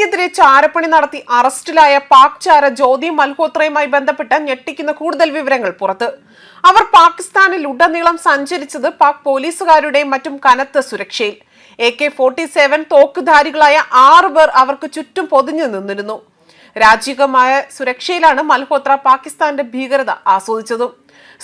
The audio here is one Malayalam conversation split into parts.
ഇന്ത്യക്കെതിരെ ചാരപ്പണി നടത്തി അറസ്റ്റിലായ പാക് ചാര ജ്യോതി മൽഹോത്രയുമായി ബന്ധപ്പെട്ട് ഞെട്ടിക്കുന്ന കൂടുതൽ വിവരങ്ങൾ പുറത്ത്. അവർ പാകിസ്ഥാനിൽ ഉടനീളം സഞ്ചരിച്ചത് പാക് പോലീസുകാരുടെയും മറ്റും കനത്ത സുരക്ഷയിൽ. എ കെ ഫോർട്ടി സെവൻ തോക്കുധാരികളായ ആറ് പേർ അവർക്ക് ചുറ്റും പൊതിഞ്ഞു നിന്നിരുന്നു. രാജ്യകമായ സുരക്ഷയിലാണ് മൽഹോത്ര പാകിസ്ഥാന്റെ ഭീകരത ആസ്വദിച്ചതും.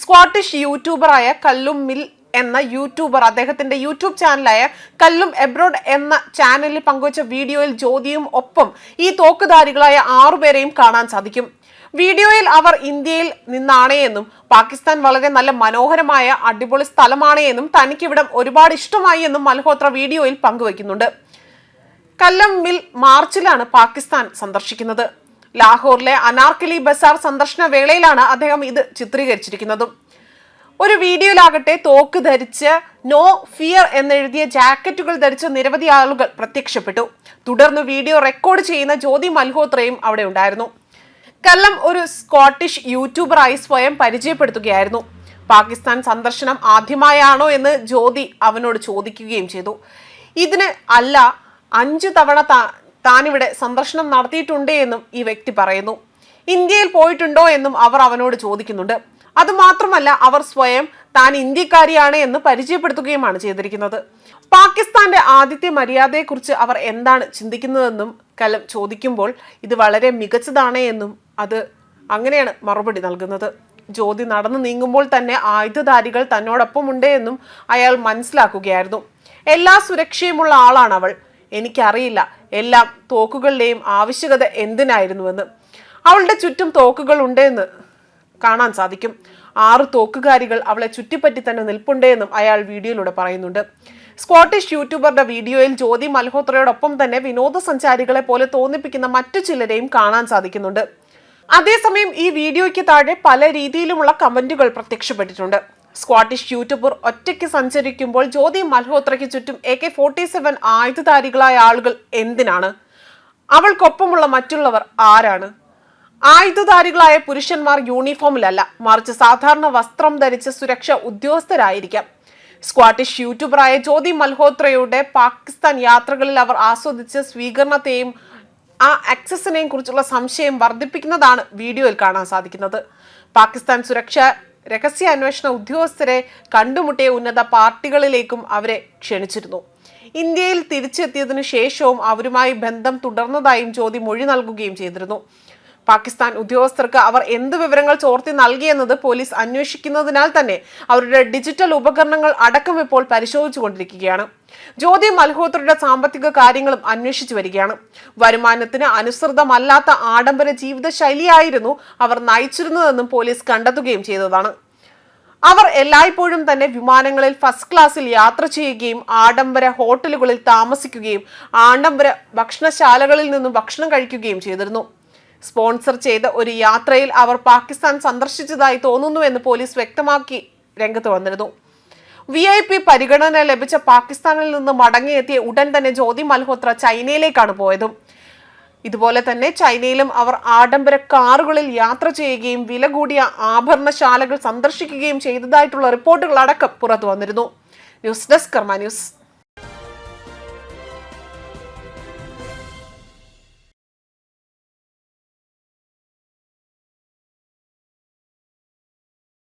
സ്കോട്ടിഷ് യൂട്യൂബറായ കല്ലും മിൽ എന്ന യൂട്യൂബർ അദ്ദേഹത്തിന്റെ യൂട്യൂബ് ചാനലായ കല്ലും എബ്രോഡ് എന്ന ചാനലിൽ പങ്കുവച്ച വീഡിയോയിൽ ജ്യോതിയും ഒപ്പം ഈ തോക്കുധാരികളായ ആറുപേരെയും കാണാൻ സാധിക്കും. വീഡിയോയിൽ അവർ ഇന്ത്യയിൽ നിന്നാണ് എന്നും പാകിസ്ഥാൻ വളരെ നല്ല മനോഹരമായ അടിപൊളി സ്ഥലമാണ് എന്നും തനിക്കിവിടം ഒരുപാട് ഇഷ്ടമായി എന്നും മൽഹോത്ര വീഡിയോയിൽ പങ്കുവയ്ക്കുന്നുണ്ട്. കല്ലം മിൽ മാർച്ചിലാണ് പാകിസ്ഥാൻ സന്ദർശിക്കുന്നത്. ലാഹോറിലെ അനാർക്കലി ബസാർ സന്ദർശന വേളയിലാണ് അദ്ദേഹം ഇത് ചിത്രീകരിച്ചിരിക്കുന്നതും. ഒരു വീഡിയോയിലാകട്ടെ തോക്ക് ധരിച്ച് നോ ഫിയർ എന്നെഴുതിയ ജാക്കറ്റുകൾ ധരിച്ച നിരവധി ആളുകൾ പ്രത്യക്ഷപ്പെട്ടു. തുടർന്ന് വീഡിയോ റെക്കോർഡ് ചെയ്യുന്ന ജ്യോതി മൽഹോത്രയും അവിടെ ഉണ്ടായിരുന്നു. കല്ലം ഒരു സ്കോട്ടിഷ് യൂട്യൂബറായി സ്വയം പരിചയപ്പെടുത്തുകയായിരുന്നു. പാകിസ്ഥാൻ സന്ദർശനം ആദ്യമായാണോ എന്ന് ജ്യോതി അവനോട് ചോദിക്കുകയും ചെയ്തു. ഇതിന് അല്ല അഞ്ച് തവണ താനിവിടെ സന്ദർശനം നടത്തിയിട്ടുണ്ടേ എന്നും ഈ വ്യക്തി പറയുന്നു. ഇന്ത്യയിൽ പോയിട്ടുണ്ടോ എന്നും അവർ അവനോട് ചോദിക്കുന്നുണ്ട്. അതുമാത്രമല്ല അവർ സ്വയം താൻ ഇന്ത്യക്കാരിയാണ് എന്ന് പരിചയപ്പെടുത്തുകയുമാണ് ചെയ്തിരിക്കുന്നത്. പാകിസ്ഥാന്റെ ആദ്യത്തെ മര്യാദയെക്കുറിച്ച് അവർ എന്താണ് ചിന്തിക്കുന്നതെന്നും കലം ചോദിക്കുമ്പോൾ ഇത് വളരെ മികച്ചതാണ് എന്നും അത് അങ്ങനെയാണ് മറുപടി നൽകുന്നത്. ജ്യോതി നടന്നു നീങ്ങുമ്പോൾ തന്നെ ആയുധധാരികൾ തന്നോടൊപ്പമുണ്ട് എന്നും അയാൾ മനസ്സിലാക്കുകയായിരുന്നു. എല്ലാ സുരക്ഷയുമുള്ള ആളാണ് അവൾ. എനിക്കറിയില്ല എല്ലാം തോക്കുകളുടെയും ആവശ്യകത എന്തിനായിരുന്നുവെന്ന്. അവളുടെ ചുറ്റും തോക്കുകൾ ഉണ്ടെന്ന് കാണാൻ സാധിക്കും. ആറ് തോക്കുകാരികൾ അവളെ ചുറ്റിപ്പറ്റി തന്നെ നിൽപ്പുണ്ടെന്നും അയാൾ വീഡിയോയിലൂടെ പറയുന്നുണ്ട്. സ്കോട്ടിഷ് യൂട്യൂബറുടെ വീഡിയോയിൽ ജ്യോതി മൽഹോത്രയോടൊപ്പം തന്നെ വിനോദസഞ്ചാരികളെ പോലെ തോന്നിപ്പിക്കുന്ന മറ്റു ചിലരെയും കാണാൻ സാധിക്കുന്നുണ്ട്. അതേസമയം ഈ വീഡിയോയ്ക്ക് താഴെ പല രീതിയിലുമുള്ള കമന്റുകൾ പ്രത്യക്ഷപ്പെട്ടിട്ടുണ്ട്. സ്കോട്ടിഷ് യൂട്യൂബർ ഒറ്റയ്ക്ക് സഞ്ചരിക്കുമ്പോൾ ജ്യോതി മൽഹോത്രയ്ക്ക് ചുറ്റും എ കെ ഫോർട്ടി സെവൻ ആയുധധാരികളായ ആളുകൾ എന്തിനാണ്? അവൾക്കൊപ്പമുള്ള മറ്റുള്ളവർ ആരാണ്? ആയുധധാരികളായ പുരുഷന്മാർ യൂണിഫോമിലല്ല. മറിച്ച് സാധാരണ വസ്ത്രം ധരിച്ച് സുരക്ഷ ഉദ്യോഗസ്ഥരായിരിക്കാം. സ്ക്വാട്ടിഷ് യൂട്യൂബറായ ജ്യോതി മൽഹോത്രയുടെ പാകിസ്ഥാൻ യാത്രകളിൽ അവർ ആസ്വദിച്ച സ്വീകരണത്തെയും ആ ആക്സസിനെയും കുറിച്ചുള്ള സംശയം വർദ്ധിപ്പിക്കുന്നതാണ് വീഡിയോയിൽ കാണാൻ സാധിക്കുന്നത്. പാകിസ്ഥാൻ സുരക്ഷ രഹസ്യ അന്വേഷണ ഉദ്യോഗസ്ഥരെ കണ്ടുമുട്ടിയ ഉന്നത പാർട്ടികളിലേക്കും അവരെ ക്ഷണിച്ചിരുന്നു. ഇന്ത്യയിൽ തിരിച്ചെത്തിയതിനു ശേഷവും അവരുമായി ബന്ധം തുടർന്നതായും ജ്യോതി മൊഴി നൽകുകയും ചെയ്തിരുന്നു. പാകിസ്ഥാൻ ഉദ്യോഗസ്ഥർക്ക് അവർ എന്ത് വിവരങ്ങൾ ചോർത്തി നൽകിയെന്നത് പോലീസ് അന്വേഷിക്കുന്നതിനാൽ തന്നെ അവരുടെ ഡിജിറ്റൽ ഉപകരണങ്ങൾ അടക്കം ഇപ്പോൾ പരിശോധിച്ചുകൊണ്ടിരിക്കുകയാണ് ജ്യോതി മൽഹോത്രയുടെ സാമ്പത്തിക കാര്യങ്ങളും അന്വേഷിച്ചു വരികയാണ്. വരുമാനത്തിന് അനുസൃതമല്ലാത്ത ആഡംബര ജീവിതശൈലിയായിരുന്നു അവർ നയിച്ചിരുന്നതെന്നും പോലീസ് കണ്ടെത്തുകയും ചെയ്തതാണ്. അവർ എല്ലായ്പ്പോഴും തന്നെ വിമാനങ്ങളിൽ ഫസ്റ്റ് ക്ലാസ്സിൽ യാത്ര ചെയ്യുകയും ആഡംബര ഹോട്ടലുകളിൽ താമസിക്കുകയും ആഡംബര ഭക്ഷണശാലകളിൽ നിന്നും ഭക്ഷണം കഴിക്കുകയും ചെയ്തിരുന്നു. സ്പോൺസർ ചെയ്ത ഒരു യാത്രയിൽ അവർ പാകിസ്ഥാൻ സന്ദർശിച്ചതായി തോന്നുന്നുവെന്ന് പോലീസ് വ്യക്തമാക്കി രംഗത്ത് വന്നിരുന്നു. വി ഐ പി പരിഗണന ലഭിച്ച പാകിസ്ഥാനിൽ നിന്ന് മടങ്ങിയെത്തിയ ഉടൻ തന്നെ ജ്യോതി മൽഹോത്ര ചൈനയിലേക്കാണ് പോയതും. ഇതുപോലെ തന്നെ ചൈനയിലും അവർ ആഡംബര കാറുകളിൽ യാത്ര ചെയ്യുകയും വില കൂടിയ ആഭരണശാലകൾ സന്ദർശിക്കുകയും ചെയ്തതായിട്ടുള്ള റിപ്പോർട്ടുകൾ അടക്കം പുറത്തു വന്നിരുന്നു ന്യൂസ് ഡെസ്ക് കർമ്മ ന്യൂസ്.